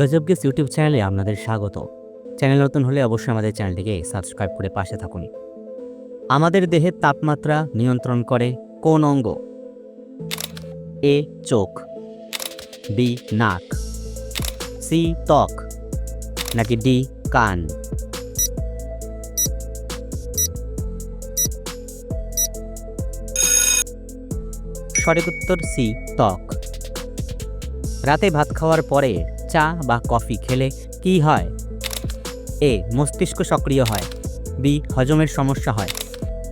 গজব guess YouTube চ্যানেলে আপনাদের স্বাগত। চ্যানেল নতুন হলে অবশ্যই আমাদের চ্যানেলটিকে সাবস্ক্রাইব করে পাশে থাকুন। আমাদের দেহের তাপমাত্রা নিয়ন্ত্রণ করে কোন অঙ্গ? এ, চোখ। বি, নাক। সি, ত্বক। নাকি ডি, কান। সঠিক উত্তর সি, ত্বক। রাতে ভাত খাওয়ার পরে চা বা কফি খেলে কি হয়? এ, মস্তিষ্ক সক্রিয় হয়। বি, হজমের সমস্যা হয়।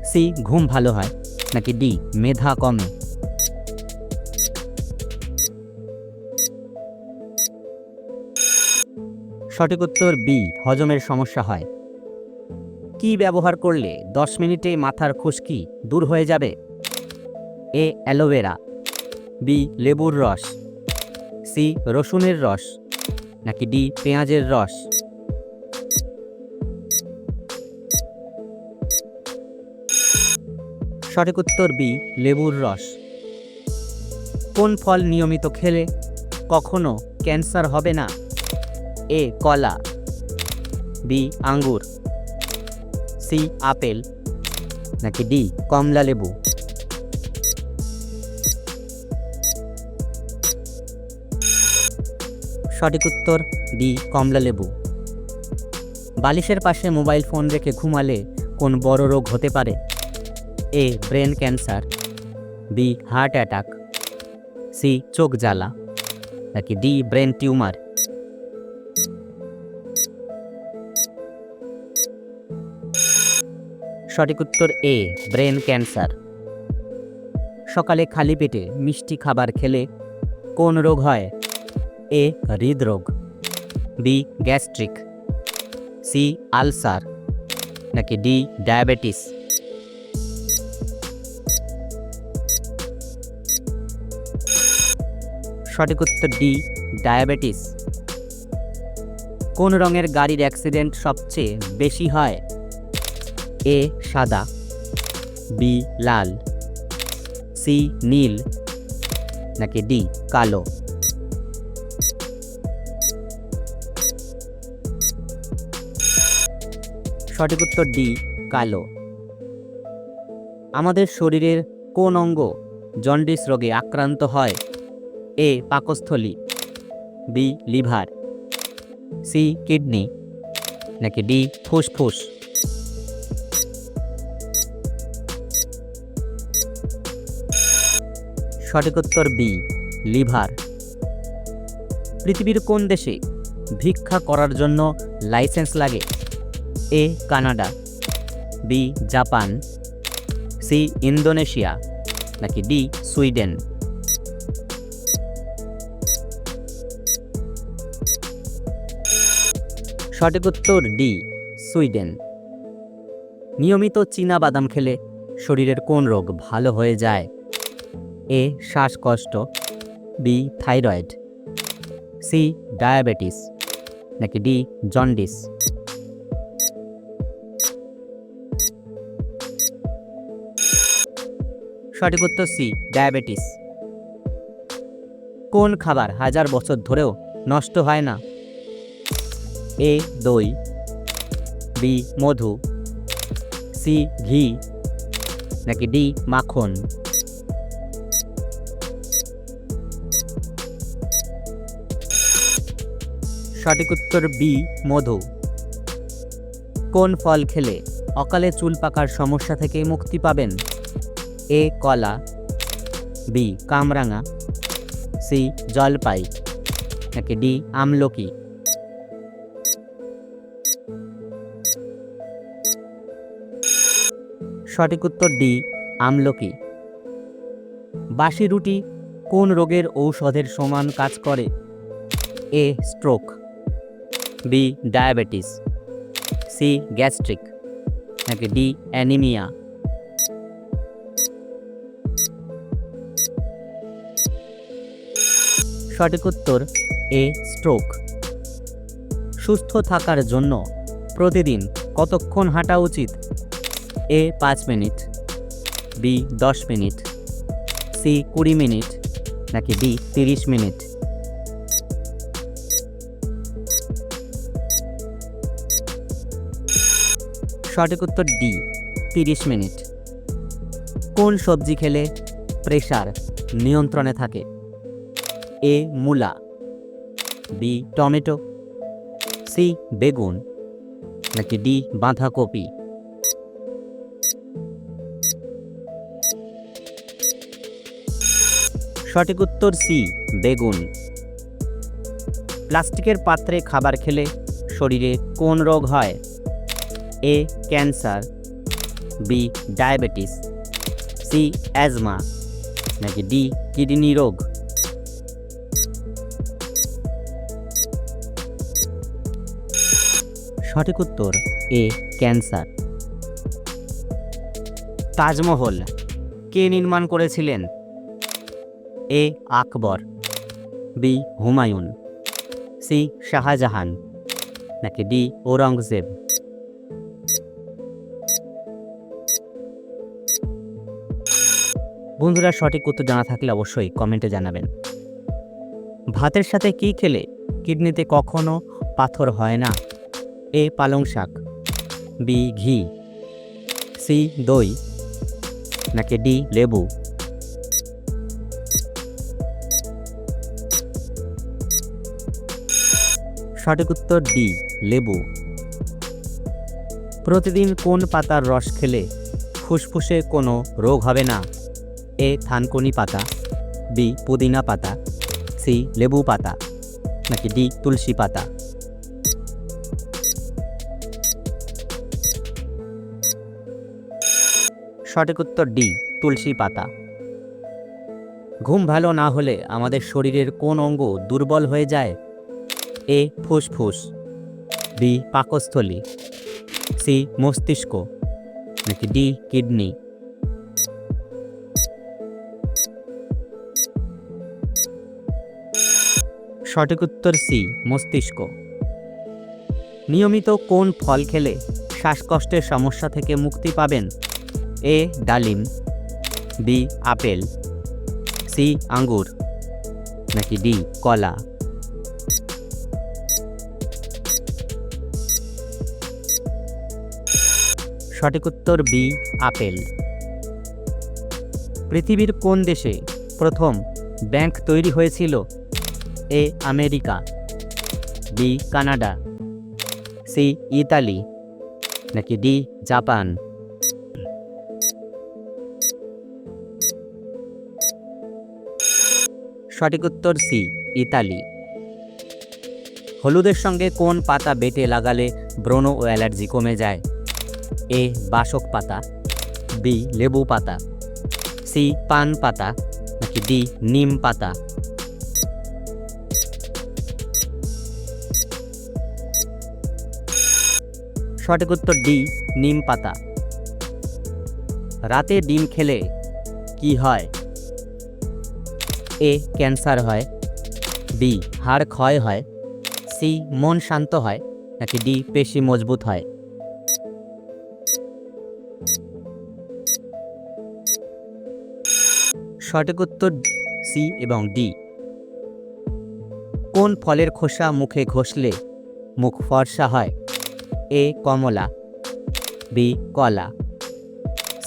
সি, ঘুম ভালো হয়। নাকি ডি, মেধা কমে। সঠিক উত্তর বি, হজমের সমস্যা হয়। কি ব্যবহার করলে দশ মিনিটে মাথার খুশকি দূর হয়ে যাবে? এ, অ্যালোভেরা। বি, লেবুর রস। সি, রসুনের রস। নাকি ডি, পেঁয়াজের রস? সঠিক উত্তর বি, লেবুর রস। কোন ফল নিয়মিত খেলে কখনো ক্যান্সার হবে না? এ, কলা। বি, আঙ্গুর। C, apple. নাকি ডি, কমলা লেবু? সঠিক উত্তর ডি, কমলা লেবু। বালিশের পাশে মোবাইল ফোন রেখে ঘুমালে কোন বড় রোগ হতে পারে? A, brain cancer. B, heart attack. C, চোখ জ্বালা। নাকি ডি, ব্রেন টিউমার। সঠিক উত্তর এ, ব্রেন ক্যান্সার। সকালে খালি পেটে মিষ্টি খাবার খেলে কোন রোগ হয়? এ হৃদরোগ বি গ্যাস্ট্রিক সি আলসার নাকি ডি ডায়াবেটিস সঠিক উত্তর ডি ডায়াবেটিস কোন রঙের গাড়ির অ্যাক্সিডেন্ট সবচেয়ে বেশি হয়? এ সাদা. বি লাল. সি নীল. নাকি ডি কালো? সঠিক উত্তর ডি, কালো। আমাদের শরীরের কোন অঙ্গ জন্ডিস রোগে আক্রান্ত হয়? এ, পাকস্থলী। B, liver. C, kidney. নাকি ডি, ফুসফুস। সঠিক উত্তর বি, লিভার। পৃথিবীর কোন দেশে ভিক্ষা করার জন্য লাইসেন্স লাগে? A, Canada. B, Japan. C, Indonesia. নাকি ডি, সুইডেন। সঠিক উত্তর ডি, সুইডেন। নিয়মিত চীনা বাদাম খেলে শরীরের কোন রোগ ভালো হয়ে যায়? এ, শ্বাসকষ্ট। B, thyroid. C, diabetes. নাকি ডি, জন্ডিস। সঠিক উত্তর সি, ডায়াবেটিস। কোন খাবার হাজার বছর ধরেও নষ্ট হয় না? এ, দই, বি, মধু, সি, ঘি, নাকি ডি, মাখন? সঠিক উত্তর বি, মধু। কোন ফল খেলে অকালে চুল পাকার সমস্যা থেকে মুক্তি পাবেন? এ কলা, বি কামরাঙা, সি জলপাই, নাকি ডি আমলকি? সঠিক উত্তর ডি, আমলকি। বাসি রুটি কোন রোগের ঔষধের সমান কাজ করে? A stroke, B diabetes, C gastric, নাকি ডি অ্যানিমিয়া? সঠিক উত্তর, এ স্ট্রোক সুস্থ থাকার জন্য প্রতিদিন কতক্ষণ হাঁটা উচিত? এ, পাঁচ মিনিট, বি, দশ মিনিট, সি, কুড়ি মিনিট, নাকি ডি, তিরিশ মিনিট? সঠিক উত্তর ডি, তিরিশ মিনিট। কোন সবজি খেলে প্রেশার নিয়ন্ত্রণে থাকে? এ মূলা, বি টমেটো, সি বেগুন, নাকি ডি বাঁধাকপি? সঠিক উত্তর সি, বেগুন। প্লাস্টিকের পাত্রে খাবার খেলে শরীরে কোন রোগ হয়? A cancer, B diabetes, C asthma, নাকি ডি কিডনি রোগ? সঠিক উত্তর, এ, ক্যান্সার। তাজমহল, কে নির্মাণ করেছিলেন? A, Akbar. B, Humayun. C, Shah Jahan. নাকি ডি, ঔরঙ্গজেব। বন্ধুরা, সঠিক উত্তর জানা থাকলে অবশ্যই কমেন্টে জানাবেন। ভাতের সাথে কি খেলে কিডনিতে কখনো পাথর হয় না? এ পালং শাক। বি, ঘি। সি, দই। নাকি ডি, লেবু। সঠিক উত্তর ডি, লেবু। প্রতিদিন কোন পাতার রস খেলে ফুসফুসে কোনো রোগ হবে না? এ, থানকুনি পাতা। বি, পুদিনা পাতা। সি, লেবু পাতা। নাকি ডি, তুলসী পাতা। সঠিক উত্তর ডি, তুলসী পাতা। ঘুম ভালো না হলে আমাদের শরীরের কোন অঙ্গ দুর্বল হয়ে যায়? এ, ফুসফুস। বি, পাকস্থলী। সি, মস্তিষ্ক। নাকি ডি, কিডনি। সঠিক উত্তর সি, মস্তিষ্ক। নিয়মিত কোন ফল খেলে শ্বাসকষ্টের সমস্যা থেকে মুক্তি পাবেন? এ ডালিম, বি আপেল, সি আঙ্গুর, নাকি ডি কলা? সঠিক উত্তর বি, আপেল। পৃথিবীর কোন দেশে প্রথম ব্যাংক তৈরি হয়েছিল? A America, B Canada, C Italy, নাকি ডি জাপান? সঠিক উত্তর সি, ইতালি। হলুদের সঙ্গে কোন পাতা বেটে লাগালে ব্রণ ও অ্যালার্জি কমে যায়? এ, বাসক পাতা বি লেবু পাতা সি পান পাতা, নাকি ডি নিম পাতা? সঠিক উত্তর ডি, নিম পাতা। রাতে ডিম খেলে কি হয়? এ ক্যান্সার হয়, বি হাড় ক্ষয় হয়, সি মন শান্ত হয়, নাকি ডি পেশি মজবুত হয়? সঠিক উত্তর সি এবং ডি। কোন ফলের খোসা মুখে ঘষলে মুখ ফর্সা হয়? এ কমলা, বি কলা,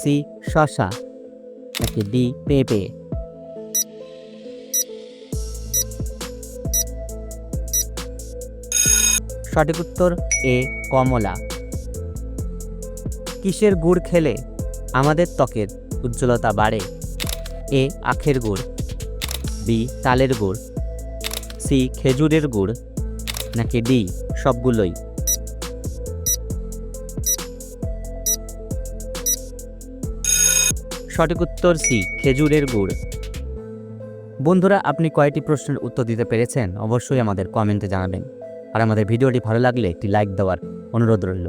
সি শশা নাকি ডি পেঁপে? সঠিক উত্তর এ, কমলা। কিসের গুড় খেলে আমাদের ত্বকের উজ্জ্বলতা বাড়ে? এ, আখের গুড়। বি, তালের গুড়। সি, খেজুরের গুড়। নাকি ডি, সবগুলোই। সঠিক উত্তর সি, খেজুরের গুড়। বন্ধুরা, আপনি কয়টি প্রশ্নের উত্তর দিতে পেরেছেন? অবশ্যই আমাদের কমেন্টে জানাবেন। আর আমাদের ভিডিওটি ভালো লাগলে একটি লাইক দেওয়ার অনুরোধ রইল।